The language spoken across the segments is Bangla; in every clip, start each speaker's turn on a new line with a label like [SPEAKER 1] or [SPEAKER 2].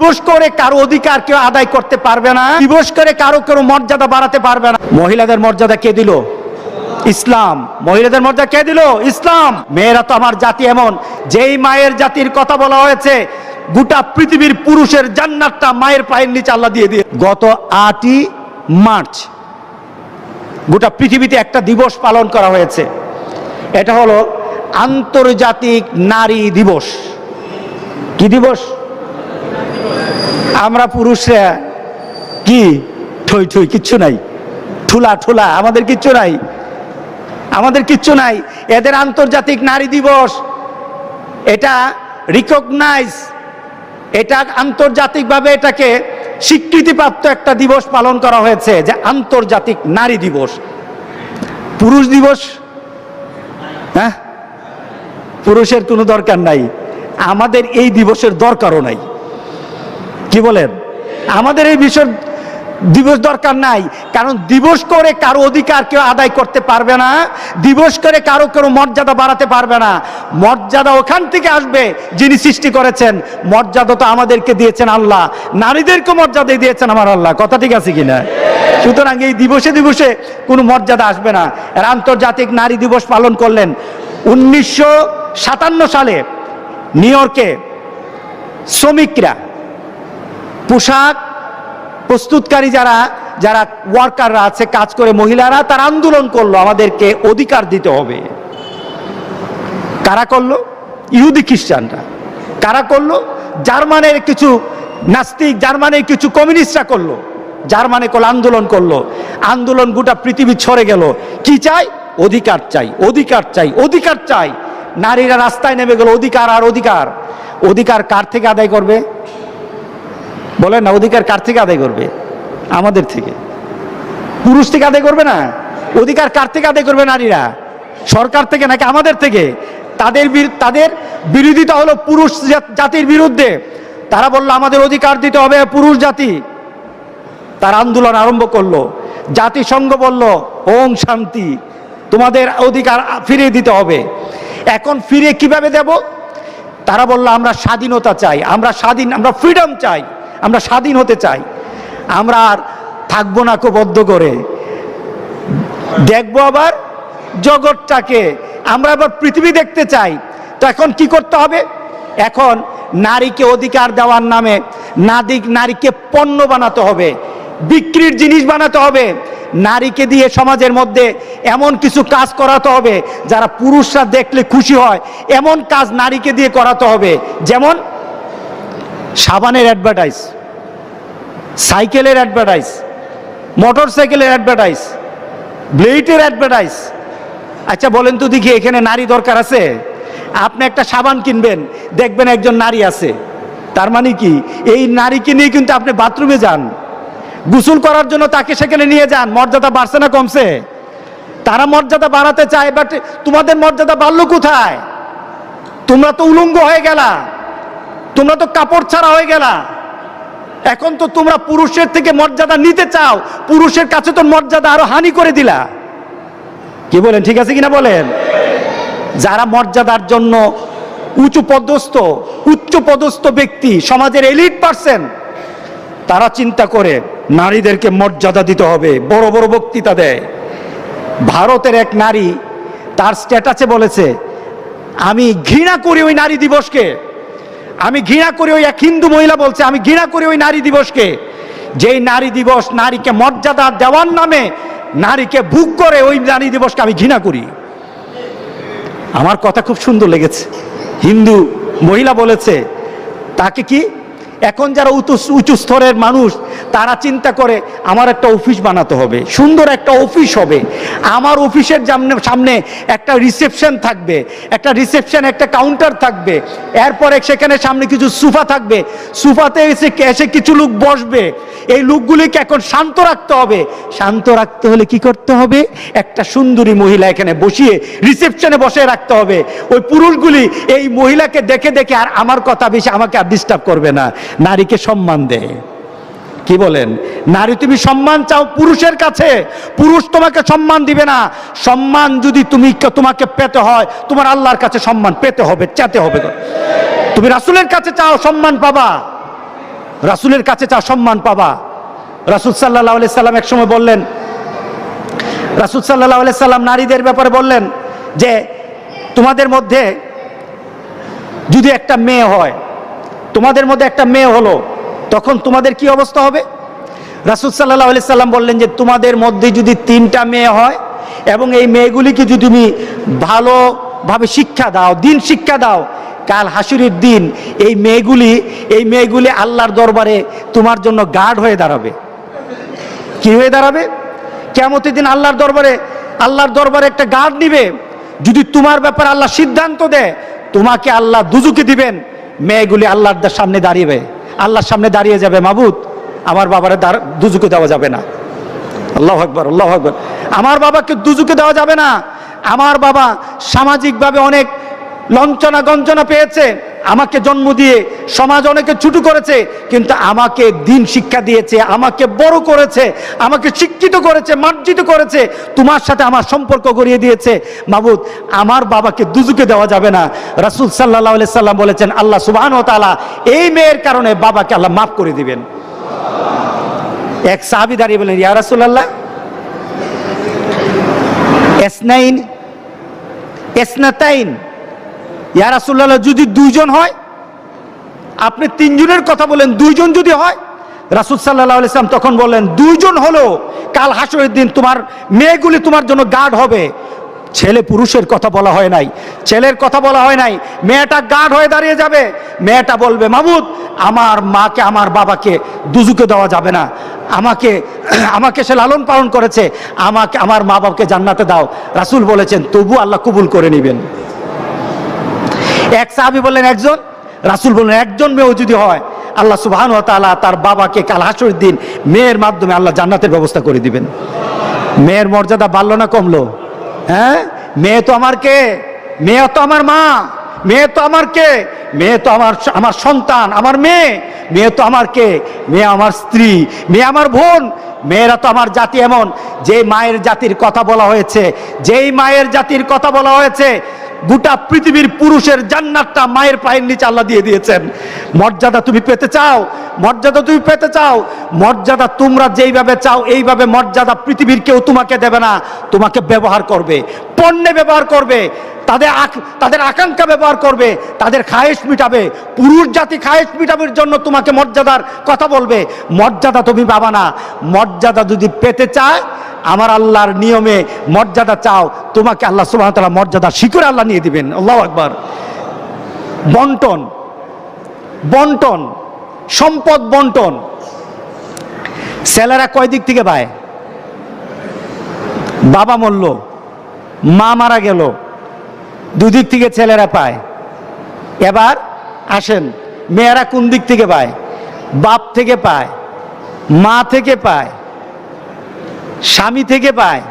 [SPEAKER 1] দিবস করে কারও অধিকার কেউ আদায় করতে পারবে না। দিবস করে কারও কারও মর্যাদা বাড়াতে পারবে না। মহিলাদের মর্যাদা কে দিল? ইসলাম। মহিলাদের মর্যাদা কে দিল? ইসলাম। মেয়েরা তো আমার জাতি এমন। যেই মায়ের জাতির কথা বলা হয়েছে, গোটা পৃথিবীর পুরুষের জান্নাতটা মায়ের পায়ের নিচে আল্লাহ দিয়ে দিয়ে গত আটই মার্চ গোটা পৃথিবীতে একটা দিবস পালন করা হয়েছে। এটা হলো আন্তর্জাতিক নারী দিবস। কি দিবস? আমরা পুরুষরা কি? ঠই ঠই, কিচ্ছু নাই। ঠুলা ঠুলা, আমাদের কিচ্ছু নাই। আমাদের কিচ্ছু নাই। এদের আন্তর্জাতিক নারী দিবস। এটা রিকগনাইজ এটা আন্তর্জাতিকভাবে এটাকে স্বীকৃতিপ্রাপ্ত একটা দিবস পালন করা হয়েছে, যে আন্তর্জাতিক নারী দিবস। পুরুষ দিবস? হ্যাঁ? পুরুষের কোনো দরকার নাই। আমাদের এই দিবসের দরকারও নাই। কি বলেন? আমাদের এই বিষয় দিবস দরকার নাই, কারণ দিবস করে কারও অধিকার কেউ আদায় করতে পারবে না, দিবস করে কারও কারও মর্যাদা বাড়াতে পারবে না। মর্যাদা ওখান থেকে আসবে যিনি সৃষ্টি করেছেন। মর্যাদা তো আমাদেরকে দিয়েছেন আল্লাহ, নারীদেরকে মর্যাদা দিয়েছেন আমার আল্লাহ, কথা ঠিক আছে কিনা? সুতরাং এই দিবসে দিবসে কোনো মর্যাদা আসবে না। এর আন্তর্জাতিক নারী দিবস পালন করলেন উনিশশো সাতান্ন সালে নিউ ইয়র্কে শ্রমিকরা। পোশাক প্রস্তুতকারী যারা যারা ওয়ার্কাররা আছে, কাজ করে মহিলারা, তারা আন্দোলন করল, আমাদেরকে অধিকার দিতে হবে। কারা করল? ইহুদি খ্রিস্টানরা। কারা করল? জার্মানের কিছু নাস্তিক, জার্মানের কিছু কমিউনিস্টরা করল। জার্মানে কল আন্দোলন করল। আন্দোলন গোটা পৃথিবী ছড়ে গেল। কি চাই? অধিকার চাই অধিকার চাই অধিকার চাই। নারীরা রাস্তায় নেমে গেল, অধিকার আর অধিকার। অধিকার কার থেকে আদায় করবে? বলেন না, অধিকার কার থেকে আদায় করবে? আমাদের থেকে। পুরুষ থেকে আদায় করবে না? অধিকার কার থেকে আদায় করবে নারীরা? সরকার থেকে নাকি আমাদের থেকে? তাদের তাদের বিরোধিতা হলো পুরুষ জাতির বিরুদ্ধে। তারা বলল, আমাদের অধিকার দিতে হবে পুরুষ জাতি। তার আন্দোলন আরম্ভ করল। জাতিসংঘ বলল, ওম শান্তি, তোমাদের অধিকার ফিরিয়ে দিতে হবে। এখন ফিরে কীভাবে দেব? তারা বলল, আমরা স্বাধীনতা চাই, আমরা স্বাধীন, আমরা ফ্রিডম চাই। আমরা স্বাধীন হতে চাই। আমরা আর থাকব না বদ্ধ করে। দেখব আবার জগৎটাকে। আমরা আবার পৃথিবী দেখতে চাই। তো এখন কি করতে হবে? এখন নারীকে অধিকার দেওয়ার নামে নাদিক নারীকে পণ্য বানাতে হবে। বিক্রির জিনিস বানাতে হবে। নারীকে দিয়ে সমাজের মধ্যে এমন কিছু কাজ করাতে হবে যারা পুরুষরা দেখলে খুশি হয়। এমন কাজ নারীকে দিয়ে করাতে হবে। যেমন সাবানের অ্যাডভার্টাইজ সাইকেলের অ্যাডভার্টাইজ মোটর সাইকেলের অ্যাডভার্টাইজ ব্লেডের অ্যাডভার্টাইজ আচ্ছা বলেন তো দেখি, এখানে নারী দরকার আছে? আপনি একটা সাবান কিনবেন, দেখবেন একজন নারী আছে। তার মানে কি? এই নারীকে নিয়ে কিন্তু আপনি বাথরুমে যান। গোসল করার জন্য তাকে সেখানে নিয়ে যান। মর্যাদা বাড়ছে না কমছে? তারা মর্যাদা বাড়াতে চায় বাট তোমাদের মর্যাদা বাড়লো কোথায়? তোমরা তো উলঙ্গ হয়ে গেলা। তোমরা তো কাপড় ছাড়া হয়ে গেলা। এখন তো তোমরা পুরুষের থেকে মর্যাদা নিতে চাও। পুরুষের কাছে তো মর্যাদা আরও হানি করে দিলা। কি বলেন, ঠিক আছে কিনা বলেন? যারা মর্যাদার জন্য উঁচু পদস্থ, উচ্চ পদস্থ ব্যক্তি, সমাজের এলিট পার্সেন তারা চিন্তা করে নারীদেরকে মর্যাদা দিতে হবে। বড় বড় বক্তৃতা দেয়। ভারতের এক নারী, তার স্ট্যাটাসে বলেছে, আমি ঘৃণা করি ওই নারী দিবসকে। আমি ঘৃণা করি ওই এক হিন্দু মহিলা বলছে, আমি ঘৃণা করি ওই নারী দিবসকে। যেই নারী দিবস নারীকে মর্যাদা দেওয়ার নামে নারীকে বুক করে ওই নারী দিবসকে আমি ঘৃণা করি। আমার কথা খুব সুন্দর লেগেছে। হিন্দু মহিলা বলেছে, তাকে কি? এখন যারা উঁচু উঁচু স্তরের মানুষ তারা চিন্তা করে, আমার একটা অফিস বানাতে হবে, সুন্দর একটা অফিস হবে। আমার অফিসের সামনে একটা রিসেপশন থাকবে, একটা রিসেপশন, একটা কাউন্টার থাকবে। এরপরে সেখানে সামনে কিছু সোফা থাকবে। সোফাতে এসে এসে কিছু লোক বসবে। এই লোকগুলিকে এখন শান্ত রাখতে হবে। শান্ত রাখতে হলে কি করতে হবে? একটা সুন্দরী মহিলা এখানে বসিয়ে রিসেপশনে বসে রাখতে হবে। ওই পুরুষগুলি এই মহিলাকে দেখে দেখে, আর আমার কথা বেশি আমাকে আর ডিস্টার্ব করবে না। নারীকে সম্মান দেয় কি বলেন? নারী, তুমি সম্মান চাও পুরুষের কাছে। পুরুষ তোমাকে সম্মান দিবে না। সম্মান যদি তুমি তোমাকে পেতে হয়, তোমার আল্লাহর কাছে সম্মান পেতে হবে চাতে হবে। তুমি রাসুলের কাছে চাও সম্মান পাবা। রাসুলের কাছে চাও সম্মান পাবা। রাসুল সাল্লাহ আলি সাল্লাম এক সময় বললেন, রাসুল সাল্লাহ আলি সাল্লাম নারীদের ব্যাপারে বললেন যে, তোমাদের মধ্যে যদি একটা মেয়ে হয়, তোমাদের মধ্যে একটা মেয়ে হলো তখন তোমাদের কি অবস্থা হবে? রাসুল সাল্লাহ আলি সাল্লাম বললেন যে, তোমাদের মধ্যে যদি তিনটা মেয়ে হয় এবং এই মেয়েগুলিকে যদি তুমি ভালোভাবে শিক্ষা দাও, দিন শিক্ষা দাও, কাল হাসুরির দিন এই মেয়েগুলি এই মেয়েগুলি আল্লাহর দরবারে তোমার জন্য গার্ড হয়ে দাঁড়াবে। কি হয়ে দাঁড়াবে? কেমতের দিন আল্লাহর দরবারে আল্লাহর দরবারে একটা গার্ড নিবে। যদি তোমার ব্যাপারে আল্লাহ সিদ্ধান্ত দেয়, তোমাকে আল্লাহ দুজুকে দিবেন, মেয়েগুলি আল্লাহর সামনে দাঁড়িয়ে আল্লাহর সামনে দাঁড়িয়ে যাবে মাবুদ, আমার বাবার দুজুকে দেওয়া যাবে না। আল্লাহ আকবর আল্লাহ আকবর। আমার বাবাকে দুজুকে দেওয়া যাবে না। আমার বাবা সামাজিকভাবে অনেক লঞ্চনা গঞ্চনা পেয়েছে। আমাকে জন্ম দিয়ে সমাজ অনেকে ছুটু করেছে, কিন্তু আমাকে দিন শিক্ষা দিয়েছে, আমাকে বড় করেছে, আমাকে শিক্ষিত করেছে, মার্জিত করেছে, তোমার সাথে আমার সম্পর্ক গড়িয়ে দিয়েছে। মাবুদ, আমার বাবাকে দুজুকে দেওয়া যাবে না। রাসুল সাল্লাহ সাল্লাম বলেছেন, আল্লাহ সুবাহন তালা এই মেয়ের কারণে বাবাকে আল্লাহ মাফ করে দিবেন। এক সাহাবি দাঁড়িয়ে বলেন ইয়া রাসুল্লাহ এসনাইন, এসনাতাইন ইয়া রাসুল্লাহ যদি দুইজন হয়, আপনি তিনজনের কথা বলেন, দুইজন যদি হয়, রাসুল সাল্লাহ ইসলাম তখন বললেন, দুইজন হলো, কাল হাসরের দিন তোমার মেয়েগুলি তোমার জন্য গার্ড হবে। ছেলে পুরুষের কথা বলা হয় নাই, ছেলের কথা বলা হয় নাই, মেয়েটা গার্ড হয়ে দাঁড়িয়ে যাবে। মেয়েটা বলবে, মামুদ, আমার মাকে, আমার বাবাকে দুজুকে দেওয়া যাবে না। আমাকে আমাকে সে লালন পালন করেছে। আমাকে, আমার মা বাবাকে জান্নাতে দাও। রাসুল বলেছেন, তবু আল্লাহ কবুল করে নেবেন। এক সাহাবি বললেন, একজন? রাসুল বললেন, একজন মেয়েও যদি হয়, আল্লাহ সুবহান ও তাআলা তার বাবাকে কাল হাসুর দিন মেয়ের মাধ্যমে আল্লাহ জান্নাতের ব্যবস্থা করে দিবেন। মেয়ের মর্যাদা বাড়লো না কমলো? হ্যাঁ? মেয়ে তো আমার কে? মেয়ে তো আমার মা। মেয়ে তো আমার কে? মেয়ে তো আমার আমার সন্তান, আমার মেয়ে। মেয়ে তো আমার কে? মেয়ে আমার স্ত্রী, মেয়ে আমার বোন। মেয়েরা তো আমার জাতি এমন। যে মায়ের জাতির কথা বলা হয়েছে, যেই মায়ের জাতির কথা বলা হয়েছে গোটা পৃথিবীর পুরুষের জান্নাতটা মায়ের পায়ের নিচে আল্লাহ দিয়ে দিয়েছেন। মর্যাদা তুমি পেতে চাও, মর্যাদা তুমি পেতে চাও, মর্যাদা তোমরা যেইভাবে চাও, এইভাবে মর্যাদা পৃথিবীর কেউ তোমাকে দেবে না, তোমাকে ব্যবহার করবে। পণ্যে ব্যবহার করবে, তাদের তাদের আকাঙ্ক্ষা ব্যবহার করবে, তাদের খায়েশ মিটাবে। পুরুষ জাতি খায়েশ মিটাবের জন্য তোমাকে মর্যাদার কথা বলবে। মর্যাদা তুমি পাবা না। মর্যাদা যদি পেতে চায় আমার আল্লাহর নিয়মে মর্যাদা চাও, তোমাকে আল্লাহ সুবাহ তাআলা মর্যাদা শিখরে আল্লাহ নিয়ে দিবেন। আল্লাহ আকবার। বন্টন বন্টন, সম্পদ বন্টন। ছেলেরা কয় দিক থেকে পায় বাবা মরল, মা মারা গেল দুদিক থেকে ছেলেরা পায়। এবার আসেন, মেয়েরা কোন দিক থেকে পায়? বাপ থেকে পায়, মা থেকে পায়। স্বামী থেকে পায়।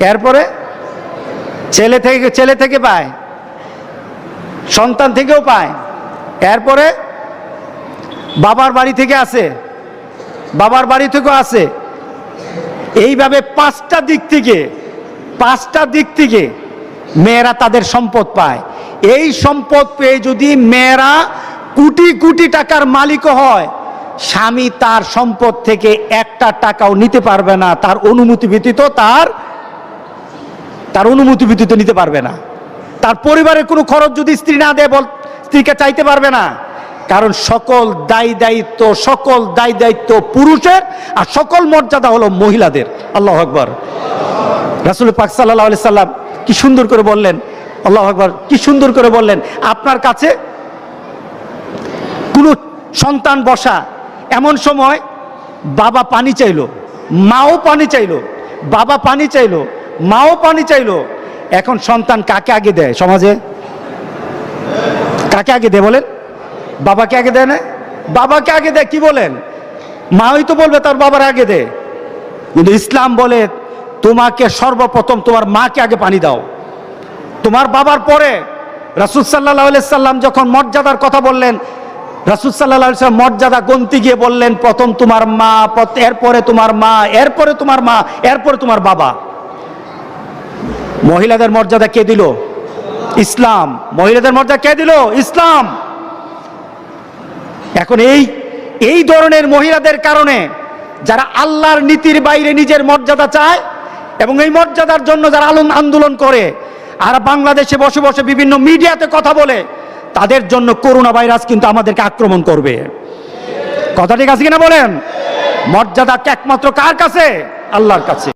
[SPEAKER 1] এরপরে ছেলে থেকে ছেলে থেকে পায়। সন্তান থেকেও পায়। এরপরে বাবার বাড়ি থেকে আসে। বাবার বাড়ি থেকেও আসে। এইভাবে পাঁচটা দিক থেকে, পাঁচটা দিক থেকে মেয়েরা তাদের সম্পদ পায়। এই সম্পদ পেয়ে যদি মেয়েরা কোটি কোটি টাকার মালিকও হয় স্বামী তার সম্পদ থেকে একটা টাকাও নিতে পারবে না। তার অনুমতি ব্যতীত তার তার অনুমতি ব্যতীত নিতে পারবে না। তার পরিবারের কোনো খরচ যদি স্ত্রী না দেয়, বল, স্ত্রীকে চাইতে পারবে না। কারণ সকল দায়ী দায়িত্ব, সকল দায়ী দায়িত্ব পুরুষের, আর সকল মর্যাদা হলো মহিলাদের। আল্লাহ আকবর। রাসুল পাক সাল্লাহ সাল্লাম কি সুন্দর করে বললেন। আল্লাহ আকবর, কি সুন্দর করে বললেন। আপনার কাছে কোনো সন্তান বসা এমন সময় বাবা পানি চাইলো, মাও পানি চাইলো, বাবা পানি চাইলো, মাও পানি চাইলো। এখন সন্তান কাকে আগে দেয় সমাজে? কাকে আগে দেয় বলেন? বাবাকে আগে দেয় না? বাবাকে আগে দেয় কি বলেন? মাই তো বলবে তার বাবার আগে দে কিন্তু ইসলাম বলে, তোমাকে সর্বপ্রথম তোমার মাকে আগে পানি দাও। তোমার বাবার পরে রাসুল সাল্লাহ সাল্লাম যখন মর্যাদার কথা বললেন রাসুল সাল্লাহ মর্যাদা গন্তি গিয়ে বললেন, প্রথম তোমার মা এরপরে তোমার মা, এরপরে তোমার মা, এরপরে তোমার বাবা। মহিলাদের মর্যাদা কে দিল? ইসলাম। মহিলাদের মর্যাদা কে দিল? ইসলাম। এখন এই এই ধরনের মহিলাদের কারণে যারা আল্লাহর নীতির বাইরে নিজের মর্যাদা চায় এবং এই মর্যাদার জন্য যারা আলন আন্দোলন করে, আর বাংলাদেশে বসে বসে বিভিন্ন মিডিয়াতে কথা বলে তাদের জন্য করোনা ভাইরাস কিন্তু আমাদেরকে আক্রমণ করবে। কথা ঠিক আছে কিনা বলেন? মর্যাদা একমাত্র কার কাছে? আল্লাহর কাছে।